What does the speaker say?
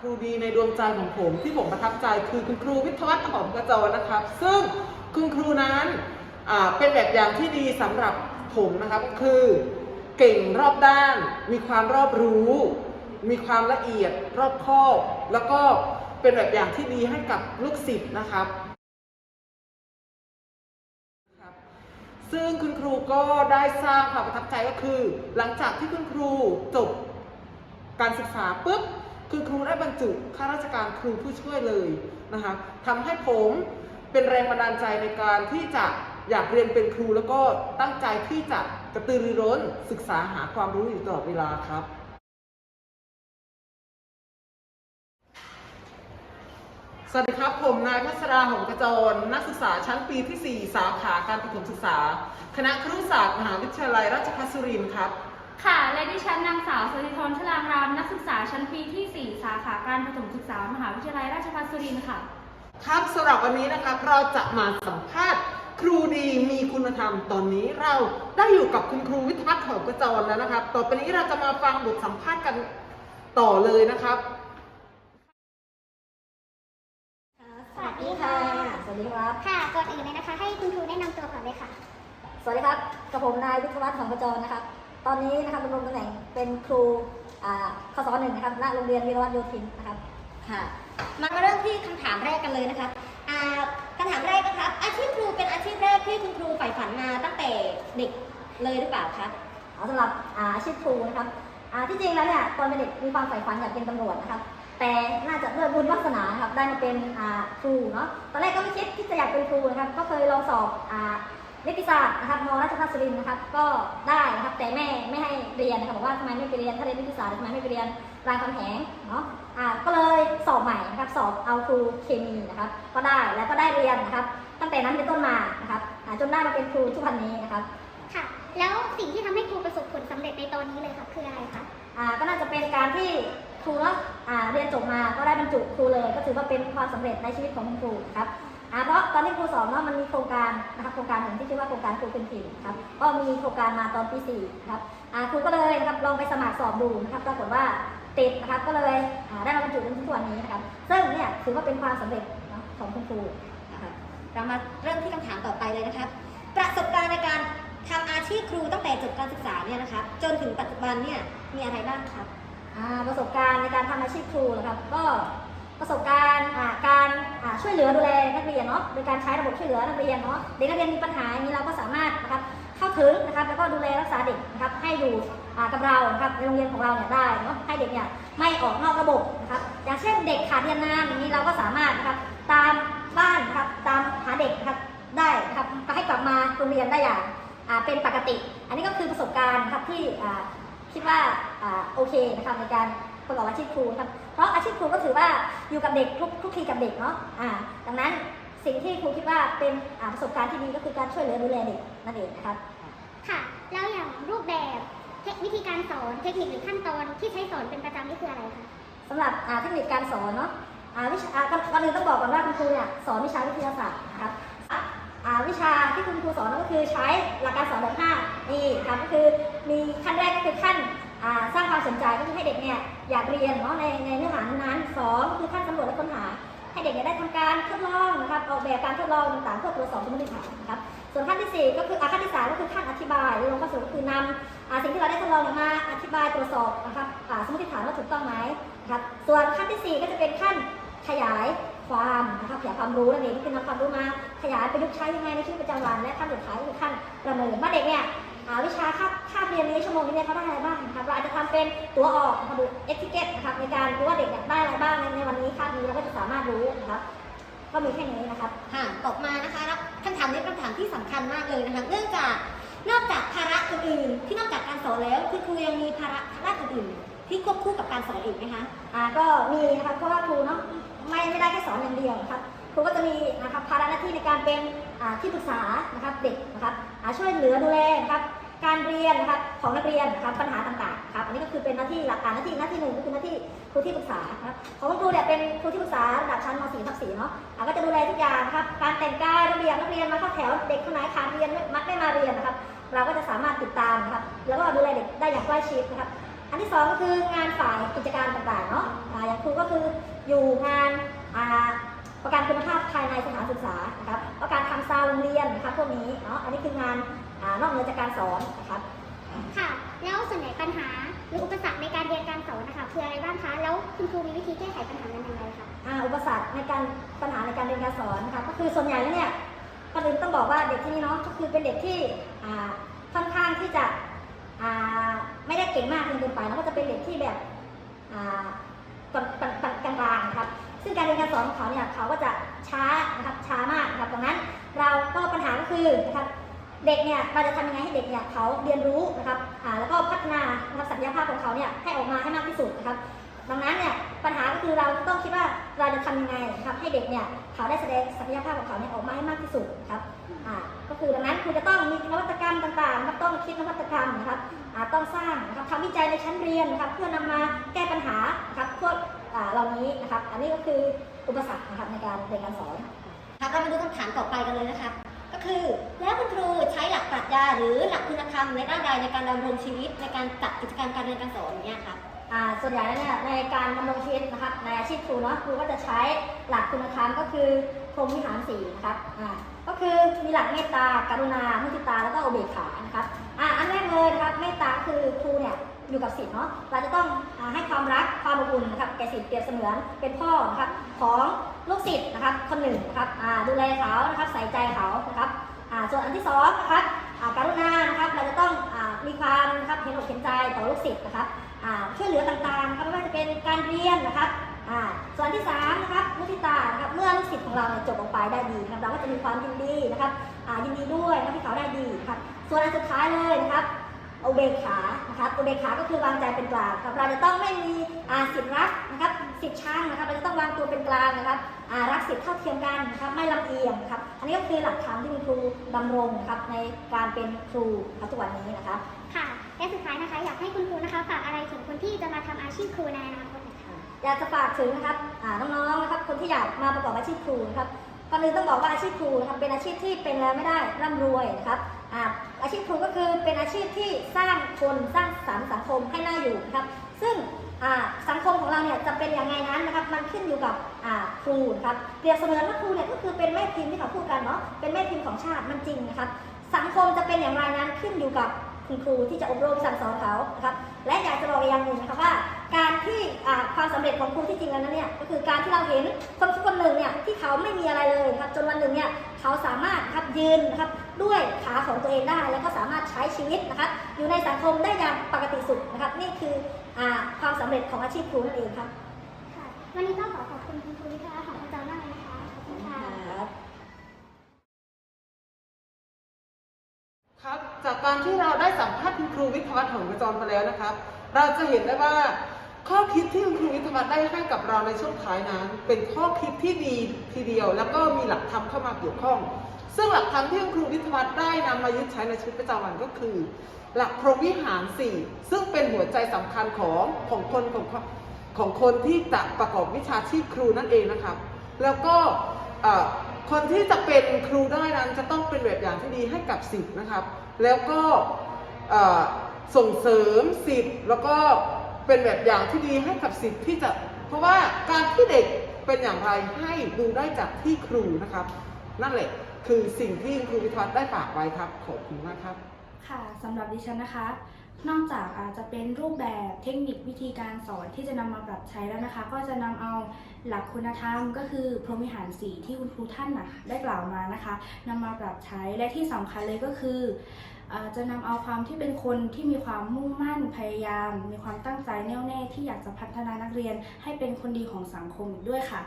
ครูดีในดวงใจของผมที่ผมประทับใจคือคุณครูวิทวัฒน์หอมกระจรนะครับ ซึ่งคุณครูนั้นเป็นแบบอย่างที่ดีสำหรับผมนะครับคือเก่งรอบด้าน มีความรอบรู้ มีความละเอียดรอบคอบแล้วก็เป็นแบบอย่างที่ดีให้กับลูกศิษย์นะครับครับซึ่งคุณครูก็ได้สร้างความประทับใจก็คือ หลังจากที่คุณครูจบการศึกษาปุ๊บ คุณครูได้บรรจุข้าราชการครูผู้ช่วยเลยนะคะทำให้ผมเป็นแรงบันดาลใจในการที่จะอยากเรียนเป็นครูแล้วก็ตั้งใจที่จะกระตือรือร้นศึกษาหาความรู้อยู่ตลอดเวลาครับ สวัสดีครับ ผมนายพัชราหงกระจร นักศึกษาชั้นปีที่ 4 สาขาการประถมศึกษา คณะครุศาสตร์มหาวิทยาลัยราชภัฏสุรินทร์ครับ ค่ะ และดิฉันนางสาวสริธรชลางรามนักศึกษาชั้นปีที่ 4 สาขาการประถมศึกษามหาวิทยาลัยราชภัฏสุรินทร์ค่ะ ครับสำหรับวันนี้นะครับเราจะมาสัมภาษณ์ครูดีมีคุณธรรมตอนนี้เราได้อยู่กับคุณครูวิทยวัฒน์หอมกระจรแล้วนะครับ ต่อไปนี้เราจะมาฟังบทสัมภาษณ์กันต่อเลยนะครับ สวัสดีค่ะ สวัสดีครับ ค่ะก่อนอื่นเลยนะคะ ให้คุณครูแนะนำตัวก่อนเลยค่ะ สวัสดีครับ กับผมนายวิทยวัฒน์ของประจรนะครับ ตอนนี้นะครับดำรงตำแหน่งเป็นครูอ่าคศหนึ่งนะครับณโรงเรียนวีรวัฒน์โยธินนะครับค่ะมาเริ่มที่คำถามแรกกันเลยนะคะอ่าคำถามแรกนะครับ อาชีพครูเป็นอาชีพแรกที่คุณครูใฝ่ฝันมาตั้งแต่เด็กเลยหรือเปล่าคะเอาสำหรับอาอาชีพครูนะครับอ่าที่จริงแล้วเนี่ยตอนเป็นเด็กมีความใฝ่ฝันอยากเป็นตำรวจนะครับแต่น่าจะด้วยบุญวาสนานะครับได้มาเป็นอ่าครูเนาะตอนแรกก็ไม่คิดที่จะอยากเป็นครูนะครับก็เคยลองสอบอ่า นิติศาสตร์นะครับมราชภัฏสุรินทร์นะครับ ก็ได้นะครับแต่แม่ไม่ให้เรียนนะครับบอกว่าทำไมไม่ไปเรียนถ้าเรียนนิติศาสตร์ทำไมไม่ไปเรียนรามคำแหงเนาะอ่าก็เลยสอบใหม่นะครับสอบเอาครูเคมีนะครับ ก็ได้แล้วก็ได้เรียนนะครับ ตั้งแต่นั้นเป็นต้นมานะครับอ่าจนได้มาเป็นครูทุกวันนี้นะครับค่ะ แล้วสิ่งที่ทำให้ครูประสบผลสำเร็จในตอนนี้เลยค่ะคืออะไรคะอ่าก็น่าจะเป็นการที่ครูเนาะอ่าเรียนจบมาก็ได้บรรจุครูเลย ก็ถือว่าเป็นความสำเร็จในชีวิตของคุณครูนะครับ อ่าเพราะตอนที่ครูสอนเนาะมันมีโครงการนะครับโครงการหนึ่งที่ชื่อว่าโครงการครูเป็นทีมครับก็มีโครงการมาตอนปีสี่นะครับอ่าครูก็เลยนะครับลองไปสมัครสอบดูนะครับปรากฏว่าติดนะครับก็เลยอ่าได้มาบรรจุจนถึงทุกวันนี้นะครับซึ่งเนี่ยถือว่าเป็นความสำเร็จเนาะของคุณครูนะคะเรามาเริ่มที่คำถามต่อไปเลยนะคะประสบการณ์ในการทำอาชีพครูตั้งแต่จบการศึกษาเนี่ยนะคะจนถึงปัจจุบันเนี่ยมีอะไรบ้างครับอ่าประสบการณ์ในการทำอาชีพครูนะครับ ก็ประสบการณ์อ่าการอ่า ช่วยเหลือดูแลนักเรียนเนาะโดยการใช้ระบบช่วยเหลือนักเรียนเนาะเด็กนักเรียนมีปัญหาอย่างนี้เราก็สามารถนะครับเข้าถึงนะครับแล้วก็ดูแลรักษาเด็กนะครับให้อยู่กับเรานะครับในโรงเรียนของเราเนี่ยได้เนาะให้เด็กเนี่ยไม่ออกนอกระบบนะครับอย่างเช่นเด็กขาดเรียนนานอย่างนี้เราก็สามารถนะครับตามบ้านนะครับตามหาเด็กนะครับได้ครับก็ให้กลับมาโรงเรียนได้อย่างเป็นปกติ อันนี้ก็คือประสบการณ์นะครับที่คิดว่าอ่าโอเคนะครับในการ ประกอบอาชีพครูครับเพราะอาชีพครูก็ถือว่าอยู่กับเด็กคลุกคลุกคลีกับเด็กเนาะอ่าดังนั้นสิ่งที่ครูคิดว่าเป็นอ่าประสบการณ์ที่ดีก็คือการช่วยเหลือดูแลเด็กนั่นเองนะครับค่ะ แล้วอย่างรูปแบบเทควิธีการสอนเทคนิคหรือขั้นตอนที่ใช้สอนเป็นประจำนี่คืออะไรคะสำหรับอ่าเทคนิคการสอนเนาะอ่าวิชาอ่าก่อนก่อนอื่นต้องบอกก่อนว่าคุณครูเนี่ยสอนวิชาวิทยาศาสตร์นะครับอ่าวิชาที่คุณครูสอนก็คือใช้หลักการสอนแบบ5นี่ครับก็คือมีขั้นแรกก็คือขั้นอ่า สร้างความสนใจก็คือให้เด็กเนี่ยอยากเรียนเนาะในในเนื้อหานั้นสองก็คือขั้นสำรวจและค้นหา ให้เด็กเนี่ยได้ทำการทดลองนะครับออกแบบการทดลองต่างๆเพื่อตรวจสอบสมมติฐานนะครับส่วนขั้นที่ 4 ก็คืออาขั้นที่3ก็คือขั้นอธิบายหรือลงข้อสรุปก็คือนำสิ่งที่เราได้ทดลองมาอธิบายตรวจสอบนะครับสมมติฐานว่าถูกต้องไหมนะครับส่วนขั้นทีสี่ 4 ก็จะเป็นขั้นขยายความนะครับขยายความรู้นั่นเองก็คือนำความรู้มาขยายประยุกต์ใช้ยังไงในชีวิตประจำวันและขั้นสุดท้ายก็คือขั้นประเมินว่าเด็กเนี่ย วิชาคาบคาบเรียนนี้ชั่วโมงนี้เนี่ยเขาได้อะไรบ้างนะครับเราอาจจะทำเป็นตัวออกนะครับหรือเอทิเกตนะครับในการรู้ว่าเด็กเนี่ยได้อะไรบ้างในในวันนี้คาบนี้เราก็จะสามารถรู้นะครับก็มีแค่นี้นะครับค่ะต่อมานะคะแล้วคำถามนี้เป็นคำถามที่สำคัญมากเลยนะคะเนื่องจากนอกจากภาระอื่นๆที่นอกจากการสอนแล้วคุณครูยังมีภาระด้านอื่นๆที่ควบคู่กับการสอนอีกไหมคะอ่าก็มีนะครับเพราะว่าครูเนาะไม่ไม่ได้แค่สอนอย่างเดียวนะครับครูก็จะมีนะครับภาระหน้าที่ในการเป็นอ่าที่ปรึกษานะครับเด็กนะครับอ่าช่วยเหลือดูแลนะครับ การเรียนนะครับของนักเรียนนะครับปัญหาต่างๆครับอันนี้ก็คือเป็นหน้าที่หลักการหน้าที่หน้าที่หนึ่งก็คือหน้าที่ครูที่ปรึกษานะครับของครูเนี่ยเป็นครูที่ปรึกษาระดับชั้นม .4 ทับ4เนาะอ่าก็จะดูแลทุกอย่างครับการแต่งกายระเบียบนักเรียนมาเข้าแถวเด็กคนไหนขาดเรียนไม่มักไม่มาเรียนนะครับ เราก็จะสามารถติดตามนะครับแล้วก็ดูแลเด็กได้อย่างใกล้ชิดนะครับอันที่สองก็คืองานฝ่ายกิจการต่างๆเนาะอย่างครูก็คืออยู่งานประกันคุณภาพภายในสถานศึกษานะครับประกันทำซาวโรงเรียนนะครับพวกนี้เนาะอันนี้คืองาน นอกเหนือจากการสอนนะครับค่ะ แล้วส่วนใหญ่ปัญหาหรืออุปสรรคในการเรียนการสอนนะคะคืออะไรบ้างคะ แล้วคุณครูมีวิธีแก้ไขปัญหานั้นอย่างไรคะอ่าอุปสรรคในการปัญหาในการเรียนการสอนนะคะก็คือส่วนใหญ่แล้วเนี่ยก่อนอื่นต้องบอกว่าเด็กที่นี่เนาะก็คือเป็นเด็กที่อ่าค่อนข้างที่จะอ่าไม่ได้เก่งมากจนเกินไปแล้วก็จะเป็นเด็กที่แบบอ่าปานปานปานกลางๆนะครับซึ่งการเรียนการสอนของเขาเนี่ยเขาก็จะช้านะครับช้ามากนะครับดังนั้นเราก็ปัญหาก็คือนะครับ เด็กเนี่ยเราจะทำยังไงให้เด็กเนี่ยเขาเรียนรู้นะครับอ่าแล้วก็พัฒนานะครับศักยภาพของเขาเนี่ยให้ออกมาให้มากที่สุดนะครับ ดังนั้นเนี่ยปัญหาก็คือเราต้องคิดว่าเราจะทำยังไงนะครับให้เด็กเนี่ยเขาได้แสดงศักยภาพของเขาเนี่ยออกมาให้มากที่สุดครับอ่าก็คือดังนั้นคุณจะต้องมีนวัตกรรมต่างๆนะครับต้องคิดนวัตกรรมนะครับอ่าต้องสร้างนะครับทำวิจัยในชั้นเรียนนะครับเพื่อนำมาแก้ปัญหานะครับพวกอ่าเหล่านี้นะครับ อันนี้ก็คืออุปสรรคนะครับในการเรียนการสอนครับเรามาดูคำถามต่อไปกันเลยนะครับ คือ แล้วคุณครูใช้หลักปรัชญาหรือหลักคุณธรรมในด้านใดในการดำรงชีวิตในการจัดกิจกรรมการเรียนการสอนเงี้ยครับอ่าส่วนใหญ่แล้วเนี่ยในการดำรงชีวิตนะครับในอาชีพครูเนาะครูก็จะใช้หลักคุณธรรมก็คือพรหมวิหารสี่นะครับอ่าก็คือมีหลักเมตตากรุณามุทิตาแล้วก็อุเบกขานะครับอ่าอันแรกเลยนะครับเมตตาคือครูเนี่ย อยู่กับศิษย์เนาะเราจะต้องให้ความรักความอบอุ่นนะครับแก่ศิษย์เปรียบเสมือนเป็นพ่อนะครับของลูกศิษย์นะครับคนหนึ่งนะครับดูแลเขานะครับใส่ใจเขานะครับส่วนอันที่สองนะครับการุณานะครับเราจะต้องมีความนะครับเห็นอกเห็นใจต่อลูกศิษย์นะครับช่วยเหลือต่างๆนะครับไม่ว่าจะเป็นการเรียนนะครับส่วนที่สามนะครับมุทิตานะครับเมื่อลูกศิษย์ของเราจบออกไปได้ดีนะครับเราก็จะมีความยินดีนะครับยินดีด้วยนะครับที่เขาได้ดีครับส่วนอันสุดท้ายเลยนะครับ อุเบกขานะครับอุเบกขาก็คือวางใจเป็นกลางครับเราจะต้องไม่มีอ่าสิทธิรักนะครับสิทธิช่างนะครับเราจะต้องวางตัวเป็นกลางนะครับอ่ารักสิทธิเท่าเทียมกันนะครับไม่ลำเอียงนะครับอันนี้ก็คือหลักธรรมที่มีครูดำรงนะครับในการเป็นครูครับทุกวันนี้นะครับค่ะและสุดท้ายนะคะอยากให้คุณครูนะคะฝากอะไรถึงคนที่จะมาทำอาชีพครูในอนาคตหน่อยค่ะอยากจะฝากถึงนะครับอ่าน้องๆนะครับคนที่อยากมาประกอบอาชีพครูนะครับก่อนอื่นต้องบอกว่าอาชีพครูนะครับเป็นอาชีพที่เป็นแล้วไม่ได้ร่ำรวยนะครับ อาชีพครูก็คือเป็นอาชีพที่สร้างคนสร้างสรรค์สังคมให้น่าอยู่นะครับ ซึ่งสังคมของเราเนี่ยจะเป็นอยังไงนั้นนะครับ มันขึ้นอยู่กับครูนะครับเปรียบเสมือนว่าครูเนี่ยก็คือเป็นแม่พิมพ์ที่เขาพูดกันเนาะเป็นแม่พิมพ์ของชาติมันจริงนะครับ สังคมจะเป็นอย่างไรนั้นขึ้นอยู่กับคุณครูที่จะอบรมสั่งสอนเขานะครับและอยากจะบอกอีกอย่างหนึ่งนะครับว่า การที่อ่าความสำเร็จของครูที่จริงแล้วนั้นเนี่ยก็คือการที่เราเห็นคนสักคนหนึ่งเนี่ยที่เขาไม่มีอะไรเลยนะครับจนวันหนึ่งเนี่ยเขาสามารถนะครับยืนนะครับด้วยขาของตัวเองได้ แล้วก็สามารถใช้ชีวิตนะครับอยู่ในสังคมได้อย่างปกติสุขนะครับนี่คืออาความสำเร็จของอาชีพครูนั่นเองครับค่ะวันนี้ก็ขอขอบคุณคุณครูวิทยาของอาจารย์มากเลยนะคะขอบคุณค่ะครับ จากการที่เราได้สัมภาษณ์คุณครูวิทยาวัฒน์หงส์กระจรมาแล้วนะครับ เราจะเห็นได้ว่าข้อคิดที่คุณครูวิทยาวัฒน์ได้ให้กับเราในช่วงท้ายนั้น เป็นข้อคิดที่ดีทีเดียว แล้วก็มีหลักธรรมเข้ามาเกี่ยวข้อง ซึ่งหลักธรรมที่คุณครูวิทยาวัฒน์ได้นำมายึดใช้ในชีวิตประจำวันก็คือ หลักพรหมวิหารสี่ซึ่งเป็นหัวใจสำคัญของของคนของของคนที่จะประกอบวิชาชีพครูนั่นเองนะครับแล้วก็คนที่จะเป็นครูได้นั้นจะต้องเป็นแบบอย่างที่ดีให้กับสิทธิ์นะครับ แล้วก็ ส่งเสริมสิทธิ์แล้วก็เป็นแบบอย่างที่ดีให้กับสิทธิ์ที่จะ เพราะว่าการที่เด็กเป็นอย่างไรให้ดูได้จากที่ครูนะครับ นั่นแหละคือสิ่งที่ครูวิทวัฒน์ได้ฝากไว้ครับขอบคุณมากครับ ค่ะสำหรับดิฉันนะคะ นอกจากอาจจะเป็นรูปแบบเทคนิควิธีการสอนที่จะนำมาปรับใช้แล้วนะคะ ก็จะนำเอาหลักคุณธรรม ก็คือพรหมวิหารสีที่คุณครูท่านนะได้กล่าวมานะคะนำมาปรับใช้และที่สำคัญเลยก็คือจะนำเอาความที่เป็นคนที่มีความมุ่งมั่นพยายาม มีความตั้งใจแน่วแน่ที่อยากจะพัฒนานักเรียนให้เป็นคนดีของสังคมด้วยค่ะ